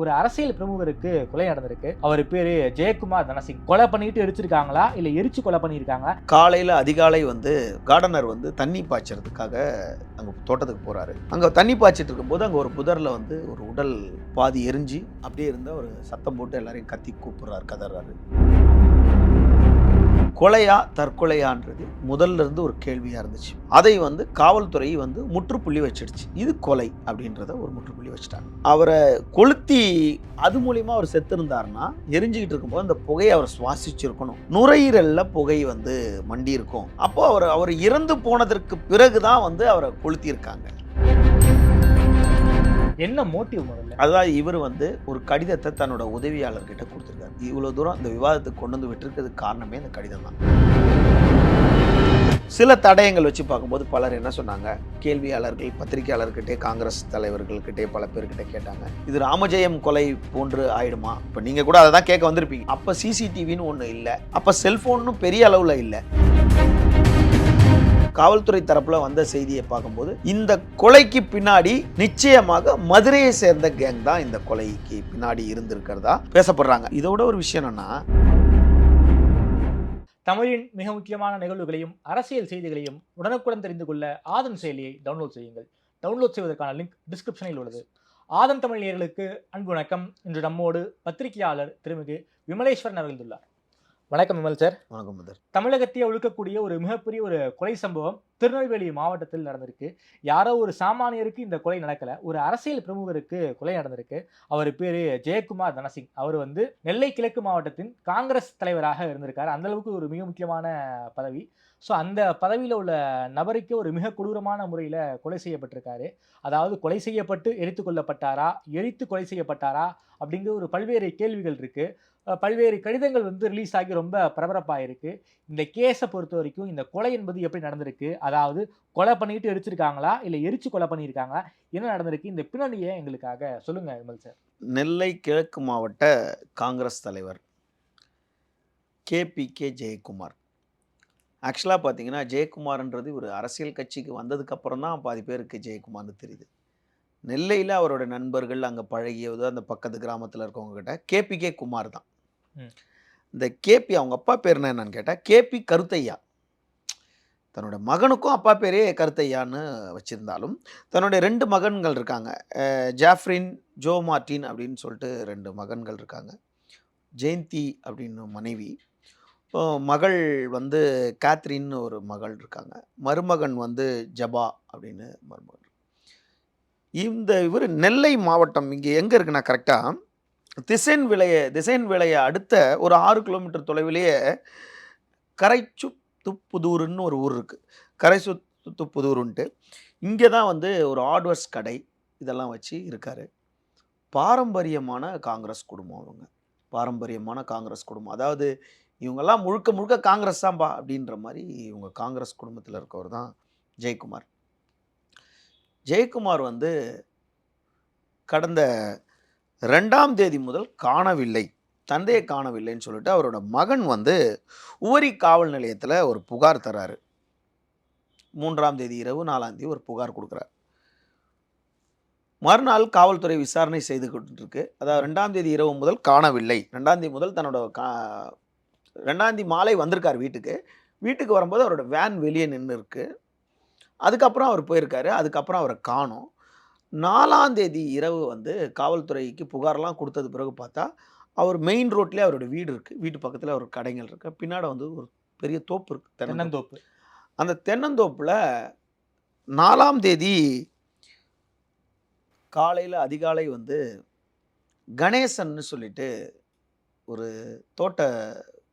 ஒரு அரசியல் பிரமுகருக்கு கொலை நடந்திருக்கு. அவர் பேரு ஜெயக்குமார் தனசிங். கொலை பண்ணிட்டு எரிச்சிருக்காங்களா? இல்ல எரிச்சு கொலை பண்ணியிருக்காங்களா காலையில் அதிகாலை வந்து கார்டனர் வந்து தண்ணி பாய்ச்சறதுக்காக அங்கே தோட்டத்துக்கு போறாரு. அங்கே தண்ணி பாய்ச்சிட்டு இருக்கும்போது அங்கே ஒரு புதரில் வந்து ஒரு உடல் பாதி எரிஞ்சு அப்படியே இருந்தால் ஒரு சத்தம் போட்டு எல்லாரையும் கத்தி கூப்பிடுறாரு கதறாரு. கொலையா தற்கொலையான்றது முதல்ல இருந்து ஒரு கேள்வியாக இருந்துச்சு. அதை வந்து காவல்துறை வந்து முற்றுப்புள்ளி வச்சிடுச்சு. இது கொலை அப்படின்றத ஒரு முற்றுப்புள்ளி வச்சுட்டாங்க. அவரை கொளுத்தி அது மூலியமா அவர் செத்துருந்தாருன்னா எரிஞ்சுக்கிட்டு இருக்கும்போது அந்த புகையை அவர் சுவாசிச்சிருக்கணும். நுரையீரல்ல புகை வந்து மண்டி இருக்கும் அப்போ அவர் அவர் இறந்து போனதற்கு பிறகு தான் வந்து அவரை கொளுத்தியிருக்காங்க. என்ன மோட்டிவ் முதல்ல? அதாவது இவர் வந்து ஒரு கடிதத்தை தன்னோட உதவியாளர்கிட்ட கொடுத்துருக்காரு. இவ்வளோ தூரம் இந்த விவாதத்துக்கு கொண்டு வந்து விட்டுருக்கிறதுக்கு காரணமே இந்த கடிதம் தான். சில தடயங்கள் வச்சு பார்க்கும்போது பலர் என்ன சொன்னாங்க? கேள்வியாளர்கள் பத்திரிகையாளர்கிட்டே காங்கிரஸ் தலைவர்கள்கிட்டே பல பேர்கிட்ட கேட்டாங்க. இது ராமஜெயம் கொலை போன்று ஆயிடுமா? இப்போ நீங்கள் கூட அதை தான் கேட்க வந்திருப்பீங்க. அப்போ சிசிடிவின்னு ஒன்று இல்லை. அப்போ செல்ஃபோன்னு பெரிய அளவில் இல்லை. காவல்துறை தரப்புல வந்த செய்தியை பார்க்கும்போது இந்த கொலைக்கு பின்னாடி நிச்சயமாக மதுரையை சேர்ந்த கேங் தான் இந்த கொலைக்கு பின்னாடி இருந்திருக்கிறதா பேசப்படுறாங்க. இதோட ஒரு விஷயம் என்னன்னா தமிழின் மிக முக்கியமான நிகழ்வுகளையும் அரசியல் செய்திகளையும் உடனுக்குடன் தெரிந்து கொள்ள ஆதன் செயலியை டவுன்லோட் செய்யுங்கள். டவுன்லோட் செய்வதற்கான லிங்க் டிஸ்கிரிப்ஷனில் உள்ளது. ஆதன் தமிழ் நேர்களுக்கு அன்பு வணக்கம். இன்று நம்மோடு பத்திரிகையாளர் திருமிகு விமலேஸ்வரன் அவர்கள் உள்ளார். வணக்கம் விமல் சார். வணக்கம் முதல் தமிழகத்தையே ஒழுக்கக்கூடிய ஒரு மிகப்பெரிய ஒரு கொலை சம்பவம் திருநெல்வேலி மாவட்டத்தில் நடந்திருக்கு. யாரோ ஒரு சாமானியருக்கு இந்த கொலை நடக்கல. ஒரு அரசியல் பிரமுகருக்கு கொலை நடந்திருக்கு. அவர் பேரு ஜெயக்குமார் தனசிங். அவர் வந்து நெல்லை கிழக்கு மாவட்டத்தின் காங்கிரஸ் தலைவராக இருந்திருக்காரு. அந்த அளவுக்கு ஒரு மிக முக்கியமான பதவி. ஸோ அந்த பதவியில் உள்ள நபருக்கு ஒரு மிக கொடூரமான முறையில் கொலை செய்யப்பட்டிருக்காரு. அதாவது கொலை செய்யப்பட்டு எரித்து கொல்லப்பட்டாரா எரித்து கொலை செய்யப்பட்டாரா அப்படிங்கிற ஒரு பல்வேறு கேள்விகள் இருக்குது பல்வேறு கடிதங்கள் வந்து ரிலீஸ் ஆகி ரொம்ப பரபரப்பாக இருக்குது இந்த கேஸை பொறுத்த வரைக்கும் இந்த கொலை என்பது எப்படி நடந்திருக்கு? அதாவது கொலை பண்ணிட்டு எரிச்சிருக்காங்களா? இல்லை எரிச்சு கொலை பண்ணியிருக்காங்களா? என்ன நடந்திருக்கு? இந்த பின்னணியை எங்களுக்காக சொல்லுங்கள் விமல் சார். நெல்லை கிழக்கு மாவட்ட காங்கிரஸ் தலைவர் கேபிகே ஜெயக்குமார். ஆக்சுவலாக பார்த்தீங்கன்னா ஜெயக்குமார்ன்றது ஒரு அரசியல் கட்சிக்கு வந்ததுக்கு அப்புறம் தான் பாதி பேருக்கு ஜெயக்குமார்னு தெரியுது. நெல்லையில் அவரோட நண்பர்கள் அங்கே பழகியது அந்த பக்கத்து கிராமத்தில் இருக்கவங்க கிட்ட கேபிகே குமார் தான். இந்த கேபி அவங்க அப்பா பேர் என்ன என்னன்னு கேட்டால் கேபி கருத்தையா. தன்னோட மகனுக்கும் அப்பா பேரே கருத்தையான்னு வச்சுருந்தாலும் தன்னுடைய ரெண்டு மகன்கள் இருக்காங்க. ஜாஃப்ரின் ஜோ மார்டின் அப்படின்னு சொல்லிட்டு ரெண்டு மகன்கள் இருக்காங்க. ஜெயந்தி அப்படின்னு மனைவி. மகள் வந்து கேத்ரின்னு ஒரு மகள் இருக்காங்க. மருமகன் வந்து ஜபா அப்படின்னு மருமகன் இந்த இவர் நெல்லை மாவட்டம் இங்கே எங்கே இருக்குன்னா கரெக்டாக திசைன் விலைய திசைன் விலையை அடுத்த ஒரு ஆறு கிலோமீட்டர் தொலைவிலேயே கரைச்சுத்துப்புதூர்னு ஒரு ஊர் இருக்குது கரைசுத்துப்புதூருன்ட்டு இங்கே தான் வந்து ஒரு ஆட்வர்ஸ் கடை இதெல்லாம் வச்சு இருக்கார். பாரம்பரியமான காங்கிரஸ் குடும்பம் அவங்க பாரம்பரியமான காங்கிரஸ் குடும்பம். அதாவது இவங்கெல்லாம் முழுக்க முழுக்க காங்கிரஸ் தான்பா அப்படின்ற மாதிரி இவங்க காங்கிரஸ் குடும்பத்தில் இருக்கவர் தான் ஜெயக்குமார். ஜெயக்குமார் வந்து கடந்த ரெண்டாம் தேதி முதல் காணவில்லை. தந்தையை காணவில்லைன்னு சொல்லிட்டு அவரோட மகன் வந்து உவரி காவல் நிலையத்தில் ஒரு புகார் தராரு. மூன்றாம் தேதி இரவு நாலாம் தேதி ஒரு புகார் கொடுக்குறார். மறுநாள் காவல்துறை விசாரணை செய்து கொண்டிருக்கு. அதாவது ரெண்டாம் தேதி இரவு முதல் காணவில்லை. ரெண்டாம் தேதி முதல் தன்னோட கா ரெண்டாம் தேதி மாலை வந்திருக்கார் வீட்டுக்கு. வீட்டுக்கு வரும்போது அவரோட வேன் வெளியே நின்று இருக்கு அதுக்கப்புறம் அவர் போயிருக்காரு. அதுக்கப்புறம் அவரை காணோம். நாலாம் தேதி இரவு வந்து காவல்துறைக்கு புகார்லாம் கொடுத்தது பிறகு பார்த்தா அவர் மெயின் ரோட்லேயே அவரோட வீடு இருக்குது வீட்டு பக்கத்தில் ஒரு கடைகள் இருக்குது பின்னாடி வந்து ஒரு பெரிய தோப்பு இருக்குது தென்னந்தோப்பு. அந்த தென்னந்தோப்பில் நாலாம் தேதி காலையில் அதிகாலை வந்து கணேசன்னு சொல்லிட்டு ஒரு தோட்ட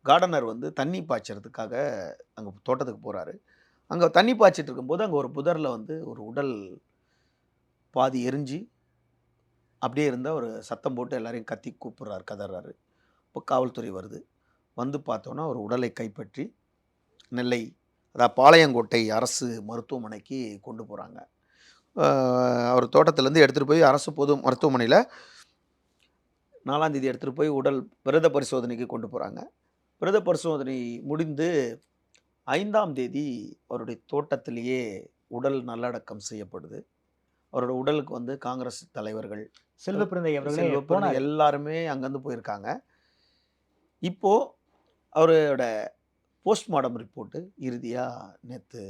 கார்டனர் வந்து தண்ணி பாய்ச்சறதுக்காக அங்கே தோட்டத்துக்கு போகிறாரு அங்கே தண்ணி பாய்ச்சிட்டு இருக்கும்போது அங்கே ஒரு புதரில் வந்து ஒரு உடல் பாதி எரிஞ்சு அப்படியே இருந்தால் ஒரு சத்தம் போட்டு எல்லாரையும் கத்தி கூப்பிட்றாரு கதறாரு. இப்போ காவல்துறை வருது. வந்து பார்த்தோன்னா ஒரு உடலை கைப்பற்றி நெல்லை அதாவது பாளையங்கோட்டை அரசு மருத்துவமனைக்கு கொண்டு போகிறாங்க அவர் தோட்டத்திலேருந்து எடுத்துகிட்டு போய் அரசு பொது மருத்துவமனையில் நாலாந்தேதி எடுத்துகிட்டு போய் உடல் பிரத பரிசோதனைக்கு கொண்டு போகிறாங்க பிரேத பரிசோதனை முடிந்து ஐந்தாம் தேதி அவருடைய தோட்டத்திலேயே உடல் நல்லடக்கம் செய்யப்படுது. அவரோட உடலுக்கு வந்து காங்கிரஸ் தலைவர்கள் செல்வ பிறந்தை அவர்களே எல்லாருமே அங்கேருந்து போயிருக்காங்க. இப்போ அவரோட போஸ்ட்மார்டம் ரிப்போர்ட்டு இறுதியாக நேற்று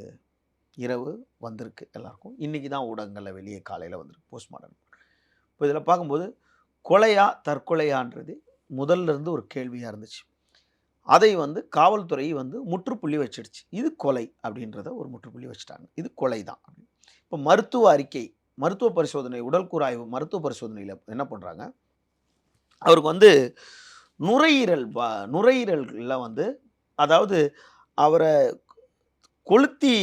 இரவு வந்திருக்கு எல்லாருக்கும். இன்றைக்கி தான் ஊடகங்களில் வெளியே காலையில் வந்திருக்கு போஸ்ட்மார்டம் இப்போ இதில் பார்க்கும்போது கொலையா தற்கொலையான்றது முதல்ல இருந்து ஒரு கேள்வியாக இருந்துச்சு. அதை வந்து காவல்துறை வந்து முற்றுப்புள்ளி வச்சிடுச்சு. இது கொலை அப்படின்றத ஒரு முற்றுப்புள்ளி வச்சுட்டாங்க. இது கொலை தான். இப்போ மருத்துவ அறிக்கை மருத்துவ பரிசோதனை உடல் கூறாய்வு மருத்துவ பரிசோதனையில் என்ன பண்ணுறாங்க அவருக்கு வந்து நுரையீரல் பா நுரையீரலில் வந்து அதாவது அவரை கொளுத்தி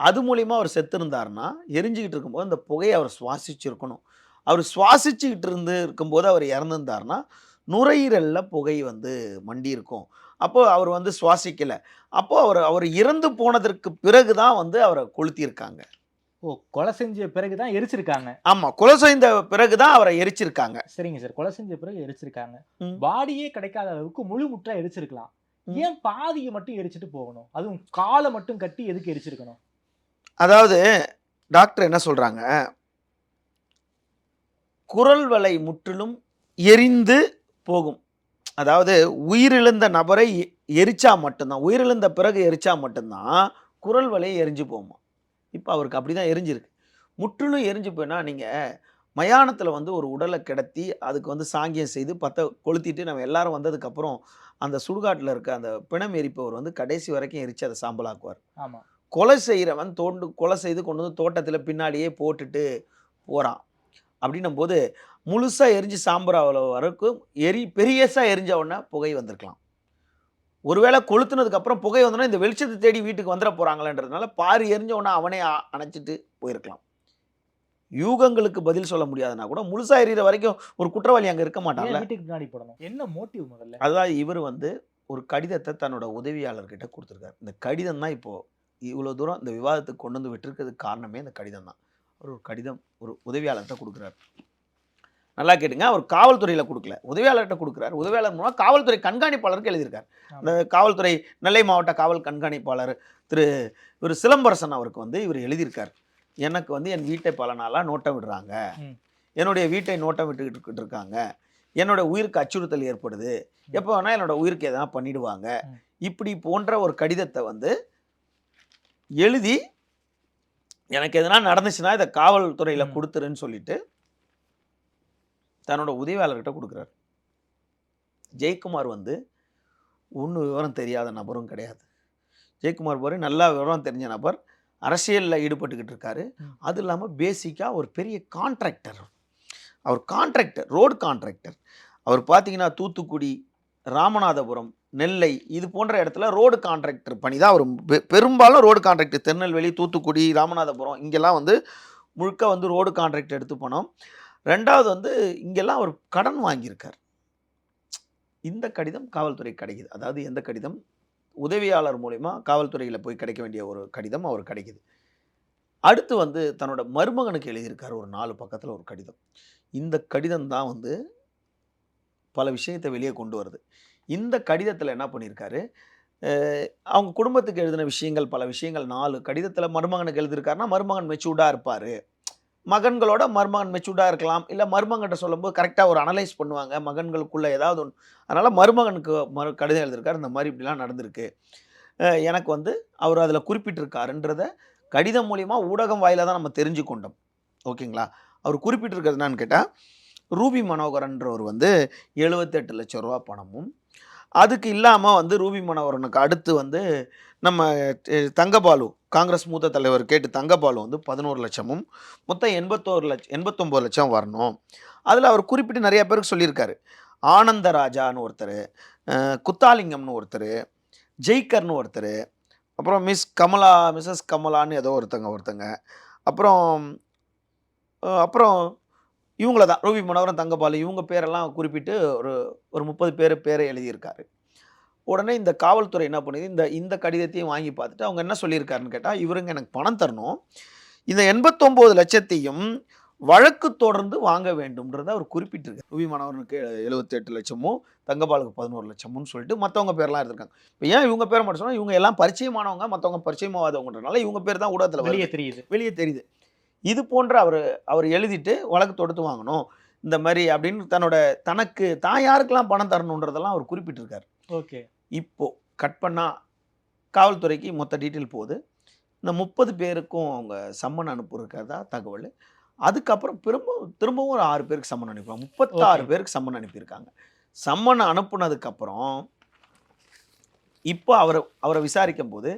அது மூலிமா அவர் செத்துருந்தார்னா எரிஞ்சுக்கிட்டு இருக்கும்போது அந்த புகையை அவர் சுவாசிச்சிருக்கணும். அவர் சுவாசிச்சுக்கிட்டு இருந்து இருக்கும்போது அவர் இறந்துருந்தாருன்னா நுரையீரலில் புகை வந்து மண்டி இருக்கும் அப்போ அவர் வந்து சுவாசிக்கலை. அப்போ அவர் அவர் இறந்து போனதற்கு பிறகு தான் வந்து அவரை கொளுத்தியிருக்காங்க. ஓ கொலை செஞ்ச பிறகுதான் எரிச்சிருக்காங்க. ஆமாம் கொலை செய்த பிறகு தான் அவரை எரிச்சிருக்காங்க. சரிங்க சார். கொலை செஞ்ச பிறகு எரிச்சிருக்காங்க. பாடியே கிடைக்காத அளவுக்கு முழு முற்றா எரிச்சிருக்கலாம். ஏன் பாதியை மட்டும் எரிச்சிட்டு போகணும்? அதுவும் காலை மட்டும் கட்டி எதுக்கு எரிச்சிருக்கணும்? அதாவது டாக்டர் என்ன சொல்றாங்க? குரல் வலை முற்றிலும் எரிந்து போகும். அதாவது உயிரிழந்த நபரை எரிச்சா மட்டும்தான் உயிரிழந்த பிறகு எரிச்சா மட்டும்தான் குரல் வலை எரிஞ்சு போகுமா? இப்போ அவருக்கு அப்படி தான் எரிஞ்சிருக்கு. முற்றிலும் எரிஞ்சு போயினா நீங்கள் மயானத்தில் வந்து ஒரு உடலை கிடத்தி அதுக்கு வந்து சாங்கியம் செய்து பற்ற கொளுத்திட்டு நம்ம எல்லாரும் வந்ததுக்கப்புறம் அந்த சுடுகாட்டில் இருக்க அந்த பிணம் எரிப்பவர் வந்து கடைசி வரைக்கும் எரித்து அதை சாம்பலாக்குவார். ஆமா. கொலை செய்கிறவன் தோண்டு கொலை செய்து கொண்டு வந்து தோட்டத்தில் பின்னாடியே போட்டுட்டு போகிறான் அப்படின்னும் போது முழுசாக எரிஞ்சு சாம்பராவில் வரைக்கும் எரி பெரியசாக எரிஞ்ச உடனே புகை வந்திருக்கலாம். ஒருவேளை கொளுத்துனதுக்கு அப்புறம் புகை வந்தோன்னா இந்த வெளிச்சத்தை தேடி வீட்டுக்கு வந்துட போகிறாங்களேன்றதுனால பாரி எரிஞ்ச உடனே அவனே அணைச்சிட்டு போயிருக்கலாம். யூகங்களுக்கு பதில் சொல்ல முடியாதுன்னா கூட முழுசாக எரியிற வரைக்கும் ஒரு குற்றவாளி அங்கே இருக்க வீட்டுக்கு போடணும்? என்ன மோட்டிவ் முதல்ல? அதாவது இவர் வந்து ஒரு கடிதத்தை தன்னோட உதவியாளர்கிட்ட கொடுத்துருக்காரு. இந்த கடிதம் தான் இப்போது இவ்வளோ தூரம் இந்த விவாதத்துக்கு கொண்டு வந்து விட்டுருக்கிறதுக்கு காரணமே இந்த கடிதம் தான். ஒரு கடிதம் ஒரு உதவியாளர்கிட்ட கொடுக்குறாரு. நல்லா கேட்டுங்க. அவர் காவல்துறையில் கொடுக்கல. உதவியாளர்கிட்ட கொடுக்குறாரு. உதவியாளர் மூலம் காவல்துறை கண்காணிப்பாளருக்கு எழுதியிருக்கார். அந்த காவல்துறை நெல்லை மாவட்ட காவல் கண்காணிப்பாளர் திரு இவர் சிலம்பரசன் அவருக்கு வந்து இவர் எழுதியிருக்கார். எனக்கு வந்து என் வீட்டை பல நாளாக நோட்டம் விடுறாங்க. என்னுடைய வீட்டை நோட்டம் விட்டுக்கிட்டு இருக்காங்க. என்னோட உயிருக்கு அச்சுறுத்தல் ஏற்படுது. எப்போ வேணால் என்னோட உயிருக்கு எதனா பண்ணிடுவாங்க. இப்படி போன்ற ஒரு கடிதத்தை வந்து எழுதி எனக்கு எதனா நடந்துச்சுன்னா இதை காவல்துறையில். கொடுத்துருன்னு சொல்லிட்டு தன்னோட உதவியாளர்கிட்ட கொடுக்குறாரு. ஜெயக்குமார் வந்து ஒன்றும் விவரம் தெரியாத நபரும் கிடையாது. ஜெயக்குமார் பாரு நல்லா விவரம் தெரிஞ்ச நபர் அரசியலில் ஈடுபட்டுக்கிட்டு இருக்காரு. அது இல்லாமல் பேசிக்காக ஒரு பெரிய கான்ட்ராக்டர். அவர் கான்ட்ராக்டர் ரோடு கான்ட்ராக்டர். அவர் பார்த்தீங்கன்னா தூத்துக்குடி ராமநாதபுரம் நெல்லை இது போன்ற இடத்துல ரோடு கான்ட்ராக்டர் பணி தான் அவர் பெ- பெரும்பாலும் ரோடு கான்ட்ராக்டர். திருநெல்வேலி தூத்துக்குடி ராமநாதபுரம் இங்கெல்லாம் வந்து முழுக்க வந்து ரோடு கான்ட்ராக்ட் எடுத்து போனோம். ரெண்டாவது வந்து இங்கெல்லாம் அவர் கடன் வாங்கியிருக்கார். இந்த கடிதம் காவல்துறை கிடைக்குது. அதாவது எந்த கடிதம்? உதவியாளர் மூலிமா காவல்துறையில் போய் கிடைக்க வேண்டிய ஒரு கடிதம் அவர் கிடைக்குது. அடுத்து வந்து தன்னோட மருமகனுக்கு எழுதியிருக்கார் ஒரு நாலு பக்கத்தில் ஒரு கடிதம். இந்த கடிதம் தான் வந்து பல விஷயத்தை வெளியே கொண்டு வருது. இந்த கடிதத்தில் என்ன பண்ணியிருக்காரு? அவங்க குடும்பத்துக்கு எழுதின விஷயங்கள் பல விஷயங்கள் நாலு கடிதத்தில் மருமகனுக்கு எழுதியிருக்காருன்னா மருமகன் மெச்சூர்டாக இருப்பார். மகன்களோட மருமகன் மெச்சூர்டாக இருக்கலாம். இல்லை மருமகன்கிட்ட சொல்லும்போது கரெக்டாக ஒரு அனலைஸ் பண்ணுவாங்க. மகன்களுக்குள்ளே ஏதாவது ஒன்று அதனால் மருமகனுக்கு மறு கடிதம் எழுதியிருக்காரு. இந்த மாதிரி இப்படிலாம் நடந்திருக்கு. எனக்கு வந்து அவர் அதில் குறிப்பிட்டிருக்காருன்றத கடிதம் மூலிமா ஊடகம் வாயிலாக தான் நம்ம தெரிஞ்சு கொண்டோம் ஓகேங்களா? அவர் குறிப்பிட்டிருக்கிறது என்னன்னு கேட்டால் ரூபி மனோகரன்றவர் வந்து எழுபத்தெட்டு லட்சம் ரூபா பணமும் அதுக்கு இல்லாமல் வந்து ரூபி மனோகரனுக்கு அடுத்து வந்து நம்ம தங்கபாலு காங்கிரஸ் மூத்த தலைவர் கேட்டு தங்கபாலு வந்து பதினோரு லட்சமும் மொத்தம் எண்பத்தோரு லட்சம் எண்பத்தொம்போது லட்சம் வரணும். அதில் அவர் குறிப்பிட்டு நிறைய பேருக்கு சொல்லியிருக்காரு. ஆனந்தராஜான்னு ஒருத்தர் குத்தாலிங்கம்னு ஒருத்தர் ஜெய்கர்னு ஒருத்தர் அப்புறம் மிஸ் கமலா மிஸ்ஸஸ் கமலான்னு ஏதோ ஒருத்தங்க ஒருத்தங்க. அப்புறம் அப்புறம் இவங்கள தான் ரூபி மனோகரன் தங்கபாலு இவங்க பேரெல்லாம் குறிப்பிட்டு ஒரு ஒரு முப்பது பேர் பேரை எழுதியிருக்காரு. உடனே இந்த காவல்துறை என்ன பண்ணுது? இந்த இந்த கடிதத்தையும் வாங்கி பார்த்துட்டு அவங்க என்ன சொல்லியிருக்காருன்னு கேட்டால் இவருங்க எனக்கு பணம் தரணும். இந்த எண்பத்தொம்போது லட்சத்தையும் வழக்கு தொடர்ந்து வாங்க வேண்டும்ன்றதை அவர் குறிப்பிட்டிருக்காரு. ரூபி மாணவனுக்கு எழுபத்தி எட்டு லட்சமும் தங்கபாலுக்கு பதினோரு லட்சமும்னு சொல்லிட்டு மற்றவங்க பேர்லாம் எடுத்திருக்காங்க. இப்போ ஏன் இவங்க பேரை மட்டும் சொன்னா இவங்க எல்லாம் பரிச்சயமானவங்க மற்றவங்க பரிச்சயமாவாதவங்கன்றனால இவங்க பேர் தான் ஊடகத்தில் வெளியே தெரியுது. வெளியே தெரியுது. இது போன்ற அவர் அவர் எழுதிட்டு வழக்கு தொடுத்து வாங்கணும். இந்த மாதிரி அப்படின்னு தன்னோட தனக்கு தான் யாருக்கெல்லாம் பணம் தரணுன்றதெல்லாம் அவர் குறிப்பிட்டிருக்காரு. ஓகே. இப்போ கட் பண்ணா காவல்துறைக்கு மொத்த டீட்டெயில் போகுது. இந்த முப்பது பேருக்கும் அவங்க சம்மன் அனுப்பியிருக்கிறதா தகவல். அதுக்கப்புறம் திரும்ப திரும்பவும் ஒரு ஆறு பேருக்கு சம்மன் அனுப்பியிருக்காங்க முப்பத்தாறு. பேருக்கு சம்மன் அனுப்பியிருக்காங்க. சம்மன் அனுப்புனதுக்கப்புறம் இப்போ அவரை அவரை விசாரிக்கும் போது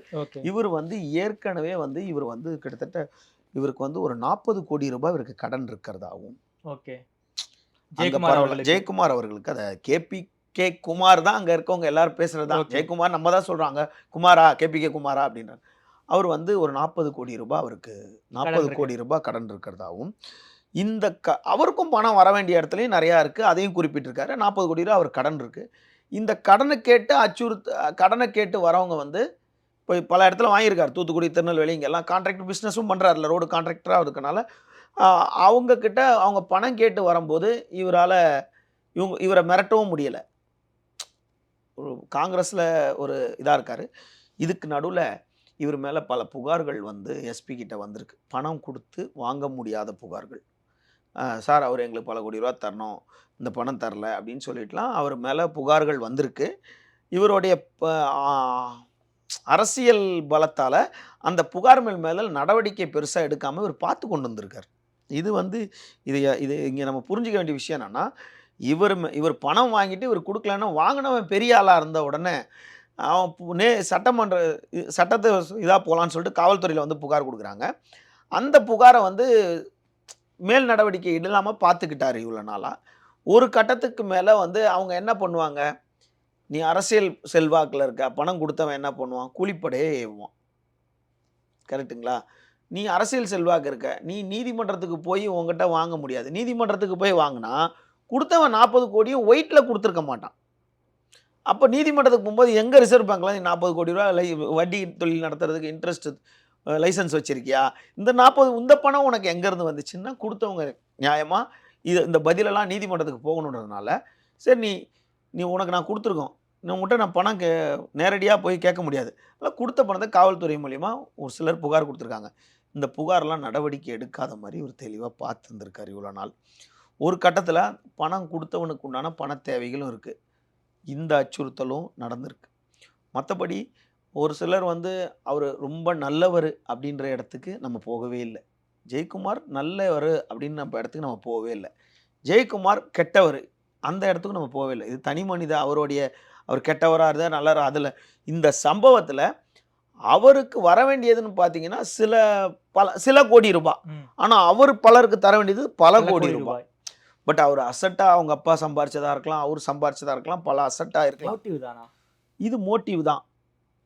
இவர் வந்து ஏற்கனவே வந்து இவர் வந்து கிட்டத்தட்ட இவருக்கு வந்து ஒரு நாற்பது கோடி ரூபாய் இவருக்கு கடன் இருக்கிறதாவும் ஓகே. ஜெயக்குமார் ஜெயக்குமார் அவர்களுக்கு அதை கேபி கே. குமார் தான் அங்க இருக்கவங்க எல்லாரும் பேசுறது தான். ஜெயக்குமார் நம்ம தான் சொல்றாங்க. குமாரா? KP K. குமாரா? அப்படின்றாங்க அவர் வந்து ஒரு நாற்பது கோடி ரூபாய் அவருக்கு நாற்பது. கோடி ரூபாய் கடன் இருக்கிறதாவும் இந்த க அவருக்கும் பணம் வர வேண்டிய இடத்துலையும் நிறையா இருக்குது அதையும் குறிப்பிட்டிருக்காரு. நாற்பது கோடி ரூபாய் அவர் கடன் இருக்குது இந்த கடனை கேட்டு அச்சுறுத்த கடனை கேட்டு வரவங்க வந்து இப்போ பல இடத்துல வாங்கியிருக்காரு. தூத்துக்குடி திருநெல்வேலி இங்கெல்லாம் கான்ட்ராக்ட் பிஸ்னஸும் பண்ணுறாருல ரோடு கான்ட்ராக்டராக இருக்கனால ஆஹ், அவங்க கிட்ட அவங்க பணம் கேட்டு வரும்போது இவரால் இவங்க இவரை மிரட்டவும் முடியலை. ஒரு காங்கிரஸில் ஒரு இதாக இருக்கார். இதுக்கு நடுவில் இவர் மேலே பல புகார்கள் வந்து எஸ்பி கிட்ட வந்திருக்கு. பணம் கொடுத்து வாங்க முடியாத புகார்கள். சார் அவர் எங்களுக்கு பல கோடி ரூபா தரணும். இந்த பணம் தரல அப்படின்னு சொல்லிட்டுலாம் அவர் மேலே புகார்கள் வந்திருக்கு. இவருடைய ப- அரசியல் பலத்தால் அந்த புகார் மேல் மேலே நடவடிக்கை பெருசாக எடுக்காமல் இவர் பார்த்து கொண்டு வந்திருக்கார். இது வந்து இது இது இங்கே நம்ம புரிஞ்சுக்க வேண்டிய விஷயம் என்னென்னா இவர் இவர் பணம் வாங்கிட்டு இவர் கொடுக்கலன்னா வாங்கினவன் பெரிய ஆளாக இருந்த உடனே அவன் பு- நே சட்டமன்ற சட்டத்தை இதாக போகலான்னு சொல்லிட்டு காவல்துறையில் வந்து புகார் கொடுக்குறாங்க. அந்த புகாரை வந்து மேல் நடவடிக்கை இல்லாமல் பார்த்துக்கிட்டாரு இவ்வளோ நாளாக ஒரு கட்டத்துக்கு மேலே வந்து அவங்க என்ன பண்ணுவாங்க? நீ அரசியல் செல்வாக்கில் இருக்க பணம் கொடுத்தவன் என்ன பண்ணுவான்? கூலிப்படையே ஏவுவான். கரெக்ட்டுங்களா? நீ அரசியல் செல்வாக்கு இருக்க நீ நீதிமன்றத்துக்கு போய் உங்ககிட்ட வாங்க முடியாது. நீதிமன்றத்துக்கு போய் வாங்கினா கொடுத்தவன் நாற்பது கோடியும் ஒயிட்டில் கொடுத்துருக்க மாட்டான். அப்போ நீதிமன்றத்துக்கு போகும்போது எங்கே ரிசர்வ் பேங்க்ல நீ நாற்பது கோடி ரூபா லை வட்டி தொழில் நடத்துறதுக்கு இன்ட்ரெஸ்ட் லைசன்ஸ் வச்சுருக்கியா? இந்த நாற்பது இந்த பணம் உனக்கு எங்கேருந்து வந்துச்சுன்னா கொடுத்தவங்க நியாயமாக இது இந்த பதிலெல்லாம் நீதிமன்றத்துக்கு போகணுன்றதுனால சரி நீ நீ உனக்கு நான் கொடுத்துருக்கோம். உங்கள்கிட்ட நான் பணம் கே நேரடியாக போய் கேட்க முடியாது. அதனால் கொடுத்த பணத்தை காவல்துறை மூலிமா ஒரு சிலர் புகார் கொடுத்துருக்காங்க. இந்த புகார்லாம் நடவடிக்கை எடுக்காத மாதிரி ஒரு தெளிவாக பார்த்துருந்துருக்கார் இவ்வளோ நாள். ஒரு கட்டத்தில் பணம் கொடுத்தவனுக்கு உண்டான பண தேவைகளும் இருக்குது இந்த அச்சுறுத்தலும் நடந்திருக்கு. மற்றபடி ஒரு சிலர் வந்து அவர் ரொம்ப நல்லவர் அப்படின்ற இடத்துக்கு நம்ம போகவே இல்லை. ஜெயக்குமார் நல்லவர் அப்படின்னு நம்ம இடத்துக்கு நம்ம போகவே இல்லை. ஜெயக்குமார் கெட்டவர் அந்த இடத்துக்கு நம்ம போகவே இல்லை. இது தனி மனித அவருடைய அவர் கெட்டவராக இருந்தால் நல்லவரா அதில் இந்த சம்பவத்தில் அவருக்கு வர வேண்டியதுன்னு பார்த்தீங்கன்னா சில பல சில கோடி ரூபாய். ஆனால் அவர் பலருக்கு தர வேண்டியது பல கோடி ரூபாய். பட் அவர் அசட்டாக அவங்க அப்பா சம்பாரிச்சதா இருக்கலாம் அவர் சம்பாரிச்சதா இருக்கலாம் பல அசட்டாக இருக்கலாம். மோட்டிவ் தானா? இது மோட்டிவ் தான்.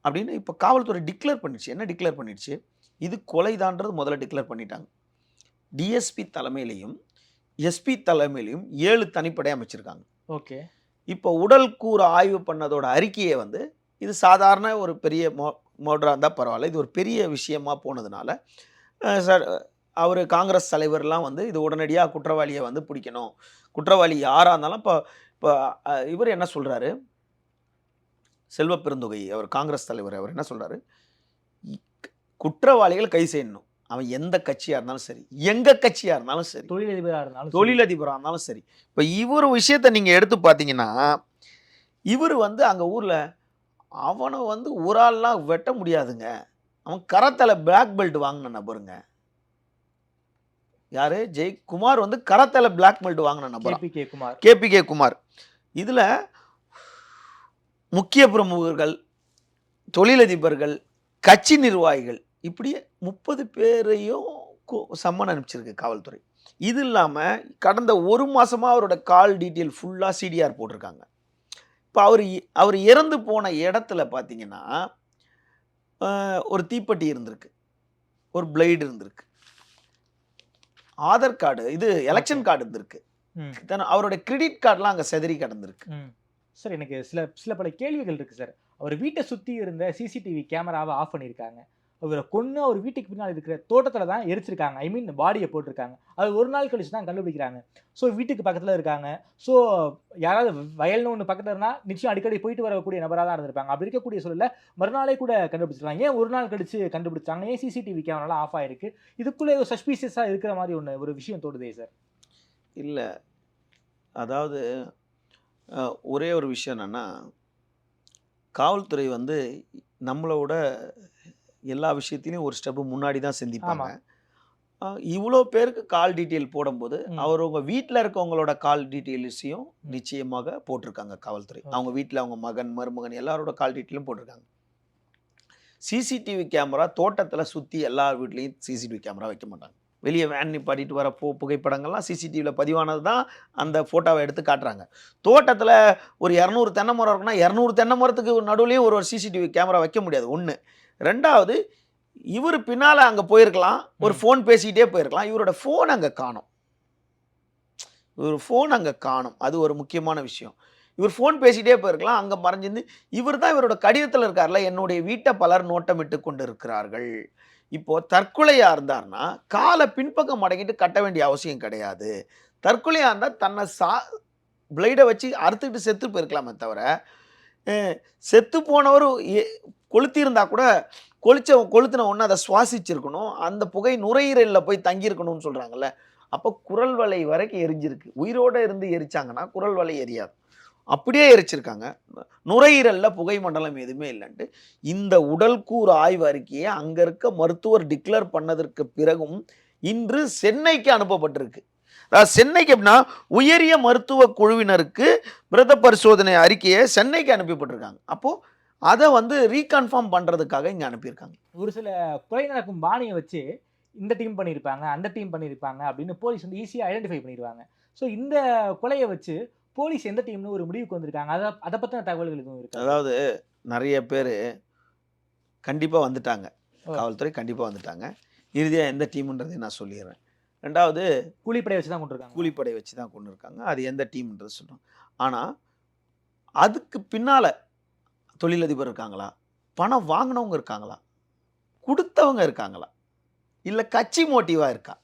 அப்படின்னு இப்போ காவல்துறை டிக்ளேர் பண்ணிடுச்சு. என்ன டிக்ளேர் பண்ணிடுச்சு? இது கொலைதான்றது முதல்ல டிக்ளேர் பண்ணிட்டாங்க. டிஎஸ்பி தலைமையிலையும் எஸ்பி தலைமையிலையும் ஏழு தனிப்படை அமைச்சிருக்காங்க. ஓகே இப்போ உடல் கூறு ஆய்வு பண்ணதோட அறிக்கையை வந்து இது சாதாரண ஒரு பெரிய மோ மோட்டராக இருந்தால் பரவாயில்ல. இது ஒரு பெரிய விஷயமா போனதுனால சார் அவர் காங்கிரஸ் தலைவர்லாம் வந்து இது உடனடியாக குற்றவாளியை வந்து பிடிக்கணும். குற்றவாளி யாராக இருந்தாலும் இப்போ இப்போ இவர் என்ன சொல்கிறாரு செல்வ பெருந்தொகை அவர் காங்கிரஸ் தலைவர் அவர் என்ன சொல்கிறாரு குற்றவாளிகள் கை செய்யணும் அவன் எந்த கட்சியாக இருந்தாலும் சரி எங்கள் கட்சியாக இருந்தாலும் சரி தொழிலதிபரா இருந்தாலும். தொழிலதிபராக இருந்தாலும் சரி. இப்போ இவர் விஷயத்தை நீங்கள் எடுத்து பார்த்தீங்கன்னா இவர் வந்து அங்கே ஊரில் அவனை வந்து ஒரு ஆள்லாம் வெட்ட முடியாதுங்க. அவன் கரத்தலை பிளாக் பெல்ட் வாங்கின நபருங்க. யாரு? ஜெயக்குமார் வந்து கரத்தலை பிளாக் பெல்ட் வாங்கின நபர்? KP K Kumar. KPK Kumar. இதில் முக்கிய பிரமுகர்கள் தொழிலதிபர்கள் கட்சி நிர்வாகிகள் இப்படி முப்பது பேரையும் சம்மன் அனுப்பிச்சிருக்கு காவல்துறை. இது இல்லாமல் கடந்த ஒரு மாசமாக அவரோட கால் டீட்டெயில் ஃபுல்லாக சிடிஆர் போட்டிருக்காங்க. இப்போ அவர் அவர் இறந்து போன இடத்துல பார்த்தீங்கன்னா ஒரு தீப்பெட்டி இருந்திருக்கு. ஒரு பிளேடு இருந்திருக்கு. ஆதார் கார்டு இது எலெக்ஷன் கார்டு இருந்திருக்கு. ம். தன- அவரோட கிரெடிட் கார்டெலாம் அங்கே செதறி கிடந்திருக்கு. சார் எனக்கு சில சில பல கேள்விகள் இருக்கு சார். அவர் வீட்டை சுத்தி இருந்த சிசிடிவி கேமராவை ஆஃப் பண்ணியிருக்காங்க. இவரை கொன்று அவர் வீட்டுக்கு பின்னால் இருக்கிற தோட்டத்தில் தான் எரிச்சிருக்காங்க. ஐ மீன் பாடியை போட்டிருக்காங்க. அது ஒரு நாள் கழிச்சு தான் கண்டுபிடிக்கிறாங்க. ஸோ வீட்டுக்கு பக்கத்தில் இருக்காங்க. ஸோ யாராவது வயல்னு ஒன்று பக்கத்தில் இருந்தால் நிச்சயம் அடிக்கடி போயிட்டு வரக்கூடிய நபராக தான் இருந்திருப்பாங்க. அப்படி இருக்கக்கூடிய சூழலில் மறுநாளே கூட கண்டுபிடிச்சிருக்காங்க ஏன் ஒரு நாள் கழிச்சு கண்டுபிடிச்சாங்க? ஏன் சிசிடிவி கேமராலாம் ஆஃப் ஆயிருக்கு? இதுக்குள்ளே ஏதோ சஸ்பீசியஸாக இருக்கிற மாதிரி ஒன்று ஒரு விஷயம் தோடுதே சார் இல்லை. அதாவது ஒரே ஒரு விஷயம் என்னென்னா காவல்துறை வந்து நம்மளோட எல்லா விஷயத்திலையும் ஒரு ஸ்டெப்பு முன்னாடி தான் சிந்திப்பாங்க. இவ்வளோ பேருக்கு கால் டீட்டெயில் போடும்போது. அவர் உங்க வீட்டில் இருக்கவங்களோட கால் டீட்டெயில்ஸையும் நிச்சயமாக போட்டிருக்காங்க காவல்துறை. அவங்க வீட்டில் அவங்க மகன் மருமகன் எல்லாரோட கால் டீட்டெயிலும் போட்டிருக்காங்க. சிசிடிவி கேமரா தோட்டத்தில் சுற்றி எல்லா வீட்லேயும் சிசிடிவி கேமரா வைக்க மாட்டாங்க. வெளியே வேன் நிப்பாட்டிட்டு வர போ புகைப்படங்கள்லாம் சிசிடிவியில் பதிவானது தான் அந்த ஃபோட்டோவை எடுத்து காட்டுறாங்க. தோட்டத்தில் ஒரு இரநூறு தென்னை மரம் இருக்குன்னா இரநூறு தென்னை மரத்துக்கு நடுவுலையும் ஒரு ஒரு சிசிடிவி கேமரா வைக்க முடியாது. ஒன்று ரெண்டாவது இவர் பின்னால் அங்கே போயிருக்கலாம். ஒரு. ஃபோன் பேசிக்கிட்டே போயிருக்கலாம். இவரோட ஃபோன் அங்கே காணும். இவர் ஃபோன் அங்கே காணும். அது ஒரு முக்கியமான விஷயம். இவர் ஃபோன் பேசிகிட்டே போயிருக்கலாம். அங்கே மறைஞ்சிருந்து இவர் தான் இவரோட கடிதத்தில் இருக்கார்ல என்னுடைய வீட்டை பலர் நோட்டமிட்டு கொண்டு இருக்கிறார்கள் இப்போ தற்கொலையா இருந்தார்னா காலை பின்பக்கம் மடங்கிட்டு கட்ட வேண்டிய அவசியம் கிடையாது. தற்கொலையா இருந்தால் தன்னை சா பிளேடை வச்சு அறுத்துக்கிட்டு செத்து போயிருக்கலாமே தவிர செத்து போனவர் கொளுத்தியிருந்தா கூட கொளுச்ச கொளுத்தின ஒன்று அதை சுவாசிச்சிருக்கணும். அந்த புகை நுரையீரலில் போய் தங்கியிருக்கணும்னு சொல்கிறாங்கல்ல அப்போ குரல் வலை வரைக்கும் எரிஞ்சிருக்கு. உயிரோடு இருந்து எரிச்சாங்கன்னா குரல் வலை எரியாது. அப்படியே எரிச்சிருக்காங்க. நுரையீரலில் புகை மண்டலம் எதுவுமே இல்லைன்ட்டு இந்த உடல்கூறு ஆய்வு அறிக்கையை அங்கே இருக்க மருத்துவர் டிக்ளேர் பண்ணதற்கு பிறகும் இன்று சென்னைக்கு அனுப்பப்பட்டிருக்கு. அதாவது சென்னைக்கு அப்படின்னா உயரிய மருத்துவ குழுவினருக்கு பிரத பரிசோதனை அறிக்கையை சென்னைக்கு அனுப்பிப்பட்டிருக்காங்க அப்போது அதை வந்து ரீகன்ஃபார்ம் பண்ணுறதுக்காக இங்கே அனுப்பியிருக்காங்க. ஒரு சில கொலை நடக்கும் பாணியை வச்சு இந்த டீம் பண்ணியிருப்பாங்க அந்த டீம் பண்ணியிருப்பாங்க அப்படின்னு போலீஸ் வந்து ஈஸியாக ஐடென்டிஃபை பண்ணிடுவாங்க. ஸோ இந்த கொலையை வச்சு போலீஸ் எந்த டீம்னு ஒரு முடிவுக்கு வந்திருக்காங்க. அதை அதை பற்றின தகவல்கள் எதுவும் இருக்கு? அதாவது நிறைய பேர் கண்டிப்பாக வந்துட்டாங்க. காவல்துறை கண்டிப்பாக வந்துட்டாங்க. இறுதியாக எந்த டீம்ன்றதை நான் சொல்லிடுறேன். ரெண்டாவது கூலிப்படை வச்சு தான் கொண்டிருக்காங்க. கூலிப்படை வச்சு தான் கொண்டு இருக்காங்க அது எந்த டீம்ன்றது சொல்கிறோம் ஆனால் அதுக்கு பின்னால் தொழிலதிபர் இருக்காங்களா? பணம் வாங்கினவங்க இருக்காங்களா? கொடுத்தவங்க இருக்காங்களா? இல்லை கட்சி மோட்டிவாக இருக்கா?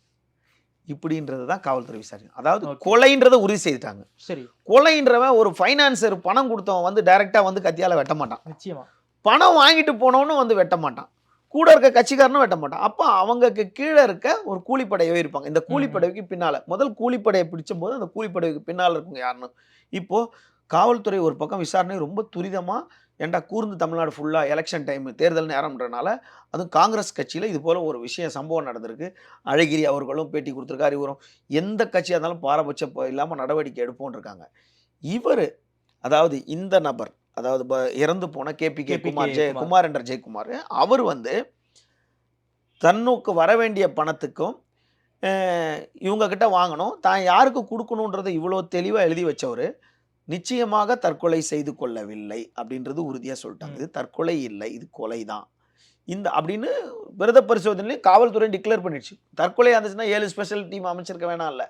இப்படின்றது தான் காவல்துறை விசாரிக்கும் அதாவது. கொலைன்றதை உறுதி செய்துட்டாங்க. சரி. கொலைன்றவன் ஒரு ஃபைனான்சர் பணம் கொடுத்தவன் வந்து டைரெக்டாக வந்து கத்தியால் வெட்ட மாட்டான். நிச்சயமா. பணம் வாங்கிட்டு போனவனும் வந்து வெட்ட மாட்டான். கூட இருக்க கட்சிக்காரனும் வெட்ட மாட்டான். அப்போ அவங்களுக்கு கீழே இருக்க ஒரு கூலிப்படையவே இருப்பாங்க. இந்த கூலிப்படைக்கு பின்னால முதல் கூலிப்படையை பிடிச்ச போது அந்த கூலிப்படைக்கு பின்னால் இருக்குங்க யாருன்னு? இப்போ காவல்துறை ஒரு பக்கம் விசாரணை ரொம்ப துரிதமா ஏன்டா கூர்ந்து தமிழ்நாடு ஃபுல்லாக எலெக்ஷன் டைம் தேர்தல் நேரம்ன்றனால அதுவும் காங்கிரஸ் கட்சியில் இது போல் ஒரு விஷயம் சம்பவம் நடந்திருக்கு. அழகிரி அவர்களும் பேட்டி கொடுத்துருக்காரு. இவரும் எந்த கட்சியாக இருந்தாலும் பாரபட்சம் இல்லாமல் நடவடிக்கை எடுப்போம்னு இருக்காங்க இவர் அதாவது இந்த நபர் அதாவது இறந்து போன கேபி கே குமார் ஜெய குமார். என்ற ஜெயக்குமார் அவர் வந்து தன்னுக்கு வர வேண்டிய பணத்துக்கும் அஹ், இவங்க கிட்ட வாங்கணும். தான் யாருக்கு கொடுக்கணுன்றதை இவ்வளோ தெளிவாக எழுதி வச்சவர். நிச்சயமாக தற்கொலை செய்து கொள்ளவில்லை அப்படின்றது உறுதியாக சொல்லிட்டாங்க. இது தற்கொலை இல்லை இது கொலை தான் இந்த அப்படின்னு விரத பரிசோதனையிலே காவல்துறை டிக்ளேர் பண்ணிடுச்சு. தற்கொலை இருந்துச்சுன்னா ஏழு ஸ்பெஷல் டீம் அமைச்சிருக்க வேணாம் இல்லை.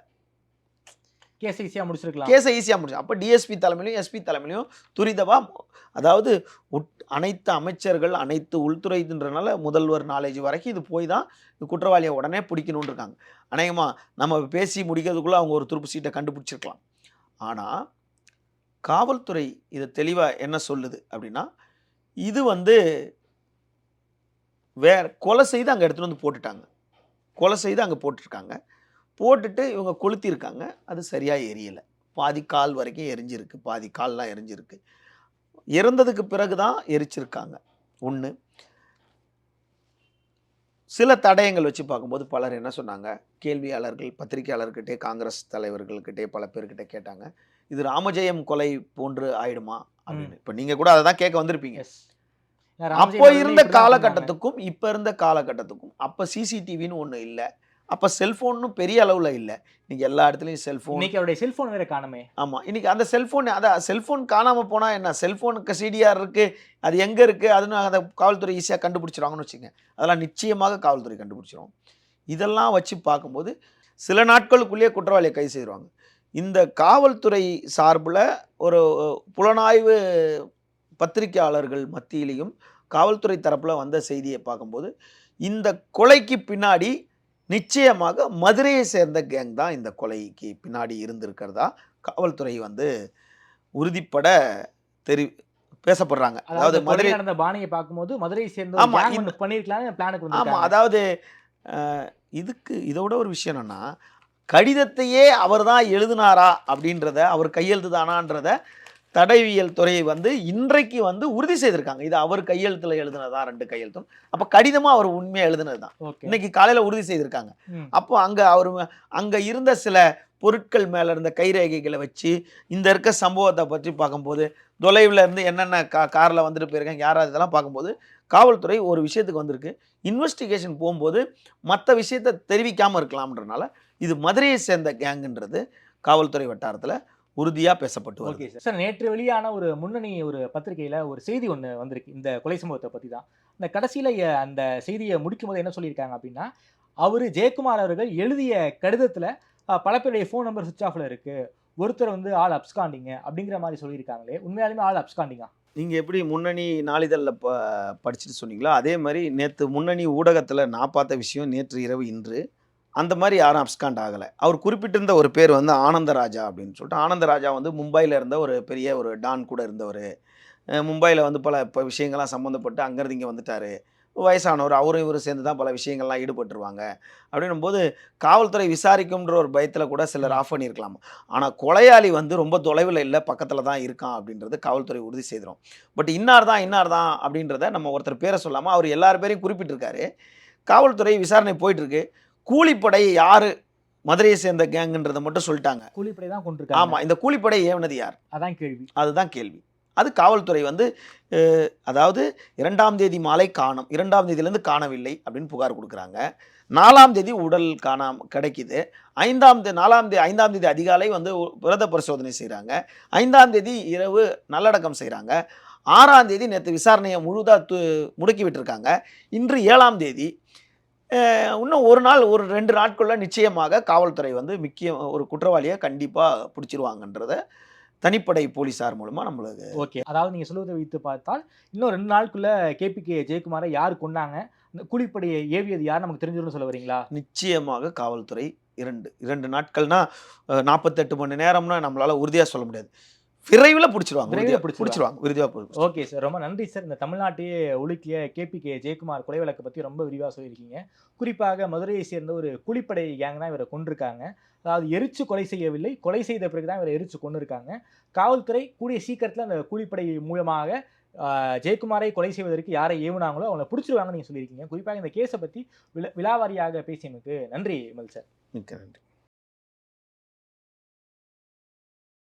கேஸ் ஈஸியாக முடிச்சிருக்கலாம். கேஸை ஈஸியாக முடிச்சு. அப்போ டிஎஸ்பி தலைமையிலையும் எஸ்பி தலைமையிலையும் துரிதமாக அதாவது உட் அனைத்து அமைச்சர்கள் அனைத்து உள்துறைன்றனால முதல்வர் நாலேஜ் வரைக்கும் இது போய் தான் குற்றவாளியை உடனே பிடிக்கணும்னு இருக்காங்க. அநேகமாக நம்ம பேசி முடிக்கிறதுக்குள்ளே அவங்க ஒரு துருப்பு சீட்டை கண்டுபிடிச்சிருக்கலாம். ஆனால் காவல்துறை இதை தெளிவாக என்ன சொல்லுது அப்படின்னா இது வந்து வேற கொலை செய்து அங்கே எடுத்துகிட்டு வந்து போட்டுட்டாங்க. கொலை செய்து அங்கே போட்டிருக்காங்க. போட்டுட்டு இவங்க கொளுத்திருக்காங்க. அது சரியாக எரியலை. பாதி கால் வரைக்கும் எரிஞ்சிருக்கு. பாதி கால்லாம் எரிஞ்சிருக்கு. இறந்ததுக்கு பிறகு தான் எரிச்சிருக்காங்க. ஒன்று சில தடயங்கள் வச்சு பார்க்கும்போது பலர் என்ன சொன்னாங்க? கேள்வியாளர்கள் பத்திரிகையாளர்கிட்டே காங்கிரஸ் தலைவர்கள்கிட்டே பல பேர்கிட்ட கேட்டாங்க. இது ராமஜெயம் கொலை போன்று ஆயிடுமா அப்படின்னு. இப்போ நீங்கள் கூட அதை தான் கேட்க வந்திருப்பீங்க. அப்போ இருந்த காலகட்டத்துக்கும் இப்போ இருந்த காலகட்டத்துக்கும் அப்போ சிசிடிவின்னு ஒன்று இல்லை. அப்போ செல்ஃபோன்னு பெரிய அளவில் இல்லை. இன்னைக்கு எல்லா இடத்துலையும் செல்ஃபோன் இன்னைக்கு அவருடைய செல்போன் வேற காணுமே. ஆமாம் இன்னைக்கு அந்த செல்ஃபோன் அதான் செல்ஃபோன் காணாமல் போனால் என்ன? செல்ஃபோனுக்கு சிடிஆர் இருக்குது அது எங்கே இருக்குது அதுன்னு அதை காவல்துறை ஈஸியாக கண்டுபிடிச்சிருவாங்கன்னு வச்சுங்க அதெல்லாம் நிச்சயமாக காவல்துறை கண்டுபிடிச்சிரும். இதெல்லாம் வச்சு பார்க்கும்போது சில நாட்களுக்குள்ளேயே குற்றவாளியை கைது செய்வாங்க இந்த காவல்துறை சார்பில் ஒரு புலனாய்வு பத்திரிகையாளர்கள் மத்தியிலையும் காவல்துறை தரப்பில் வந்த செய்தியை பார்க்கும்போது இந்த கொலைக்கு பின்னாடி நிச்சயமாக மதுரையை சேர்ந்த கேங் தான் இந்த கொலைக்கு பின்னாடி இருந்திருக்கிறதா காவல்துறை வந்து உறுதிப்பட தெரி பேசப்படுறாங்க. அதாவது மதுரை நடந்த பாணியை பார்க்கும்போது மதுரையை சேர்ந்த ஆமா, ஆமா இந்த- ஒன்று பண்ணிருக்கலாம்னு பிளானுக்கு ஆமாம் அதாவது இதுக்கு இதோட ஒரு விஷயம் என்னன்னா கடிதத்தையே அவர் தான் எழுதினாரா அப்படின்றத அவர் கையெழுத்து தானான்றத தடவியல் துறை வந்து இன்றைக்கு வந்து உறுதி செய்திருக்காங்க. இது அவர் கையெழுத்துல எழுதுனதா ரெண்டு கையெழுத்தும். அப்ப கடிதமா அவர் உண்மையா எழுதுனது தான் இன்னைக்கு காலையில உறுதி செய்திருக்காங்க. அப்போ அங்க அவர் அங்க இருந்த சில பொருட்கள் மேல இருந்த கைரேகைகளை வச்சு இந்த இருக்க சம்பவத்தை பற்றி பார்க்கும்போது தொலைவில் இருந்து என்னென்ன கா காரில் வந்துட்டு போயிருக்காங்க யாராவது இதெல்லாம் பார்க்கும்போது காவல்துறை ஒரு விஷயத்துக்கு வந்திருக்கு. இன்வெஸ்டிகேஷன் போகும்போது மற்ற விஷயத்தை தெரிவிக்காமல் இருக்கலாம்ன்றனால இது மதுரையை சேர்ந்த கேங்குன்றது காவல்துறை வட்டாரத்தில் உறுதியாக பேசப்பட்டு ஓகே சார். சார் நேற்று வெளியான ஒரு முன்னணி ஒரு பத்திரிகையில ஒரு செய்தி ஒன்று வந்திருக்கு. இந்த கொலை சம்பவத்தை பற்றி தான் இந்த கடைசியில் அந்த செய்தியை முடிக்கும் போது என்ன சொல்லியிருக்காங்க அப்படின்னா அவர் ஜெயக்குமார் அவர்கள் எழுதிய கடிதத்தில் பல பேருடைய ஃபோன் நம்பர் சுவிச் ஆஃப்ல இருக்கு. ஒருத்தர் வந்து ஆள் அப்ஸ்காண்டிங்க அப்படிங்கிற மாதிரி சொல்லியிருக்காங்களே உண்மையாலுமே ஆள் அப்ஸ்காண்டிங்கா நீங்கள் எப்படி முன்னணி நாளிதழில் ப படிச்சுட்டு சொன்னீங்களோ அதே மாதிரி நேற்று முன்னணி ஊடகத்தில் நான் பார்த்த விஷயம் நேற்று இரவு இன்று அந்த மாதிரி யாரும் அப்ஸ்காண்ட் ஆகலை. அவர் குறிப்பிட்டிருந்த ஒரு பேர் வந்து ஆனந்தராஜா அப்படின்னு சொல்லிட்டு ஆனந்தராஜா வந்து மும்பையில் இருந்த ஒரு பெரிய ஒரு டான் கூட இருந்தவர். மும்பையில் வந்து பல இப்போ விஷயங்கள்லாம் சம்மந்தப்பட்டு அங்கேருந்து இங்கே வந்துட்டார். வயசானவர் அவரும் இவரும் சேர்ந்து தான் பல விஷயங்கள்லாம் ஈடுபட்டுருவாங்க. அப்படின்னும் போது காவல்துறை விசாரிக்கும்ன்ற ஒரு பயத்தில் கூட சிலர் ஆஃப் பண்ணியிருக்கலாம். ஆனால் கொலையாளி வந்து ரொம்ப தொலைவில் இல்லை பக்கத்தில் தான் இருக்கான் அப்படின்றது காவல்துறை உறுதி செய்திரும் பட் இன்னார் தான் இன்னார் தான் அப்படின்றத நம்ம ஒருத்தர் பேரை சொல்லாமல் அவர் எல்லார் பேரையும் குறிப்பிட்டிருக்காரு. காவல்துறை விசாரணை போயிட்டுருக்கு. கூலிப்படை யார் மதுரையை சேர்ந்த கேங்குன்றதை மட்டும் சொல்லிட்டாங்க. கூலிப்படை தான் கொண்டிருக்காங்க. ஆமாம் இந்த கூலிப்படை ஏவனது யார்? அதான் கேள்வி. அதுதான் கேள்வி. அது காவல்துறை வந்து அதாவது இரண்டாம் தேதி மாலை காணும் இரண்டாம் தேதியிலேருந்து காணவில்லை அப்படின்னு புகார் கொடுக்குறாங்க. நாலாம் தேதி உடல் காணாம கிடைக்குது. ஐந்தாம் தேதி நாலாம் தேதி ஐந்தாம் தேதி அதிகாலை வந்து பிரத பரிசோதனை செய்கிறாங்க ஐந்தாம் தேதி இரவு நல்லடக்கம் செய்கிறாங்க ஆறாம் தேதி நேற்று விசாரணையை முழுதாக து முடுக்கி விட்டுருக்காங்க. இன்று ஏழாம் தேதி இன்னும் ஒரு நாள் ஒரு ரெண்டு நாட்குள்ள நிச்சயமாக காவல்துறை வந்து முக்கிய ஒரு குற்றவாளியை கண்டிப்பாக பிடிச்சிருவாங்கன்றத தனிப்படை போலீசார் மூலமாக நம்மளுக்கு ஓகே. அதாவது நீங்க சொல்வதை வைத்து பார்த்தால் இன்னும் ரெண்டு நாளுக்குள்ள கேபிகே ஜெயக்குமாரை யார் கொண்டாங்க கூலிப்படையை ஏவியது யார் நமக்கு தெரிஞ்சிரும்னு சொல்ல வரீங்களா? நிச்சயமாக காவல்துறை இரண்டு இரண்டு நாட்கள்னா அஹ், நாற்பத்தெட்டு மணி நேரம்னா நம்மளால உறுதியாக சொல்ல முடியாது. விரைவில் பிடிச்சிருவாங்க விரைவில் பிடிச்சிருவாங்க. பிடிச்சிருவாங்க ஓகே சார் ரொம்ப நன்றி சார். இந்த தமிழ்நாட்டையே ஒழுக்கிய கேபிகே ஜெயக்குமார் கொலை வழக்கை பற்றி ரொம்ப விரிவாக சொல்லியிருக்கீங்க. குறிப்பாக மதுரையை சேர்ந்த ஒரு கூலிப்படை கேங் தான் இவரை கொண்டிருக்காங்க அதாவது எரிச்சு கொலை செய்யவில்லை கொலை செய்த பிறகு தான் இவரை எரிச்சு கொண்டிருக்காங்க காவல்துறை கூடிய சீக்கிரத்தில் அந்த கூலிப்படை மூலமாக ஜெயக்குமாரை கொலை செய்வதற்கு யாரை ஏவுனாங்களோ அவங்கள பிடிச்சிருவாங்கன்னு நீங்கள் சொல்லியிருக்கீங்க. குறிப்பாக இந்த கேஸை பற்றி விழா விழாவாரியாக பேசியமைக்கு நன்றி மல் சார். மிக்க நன்றி.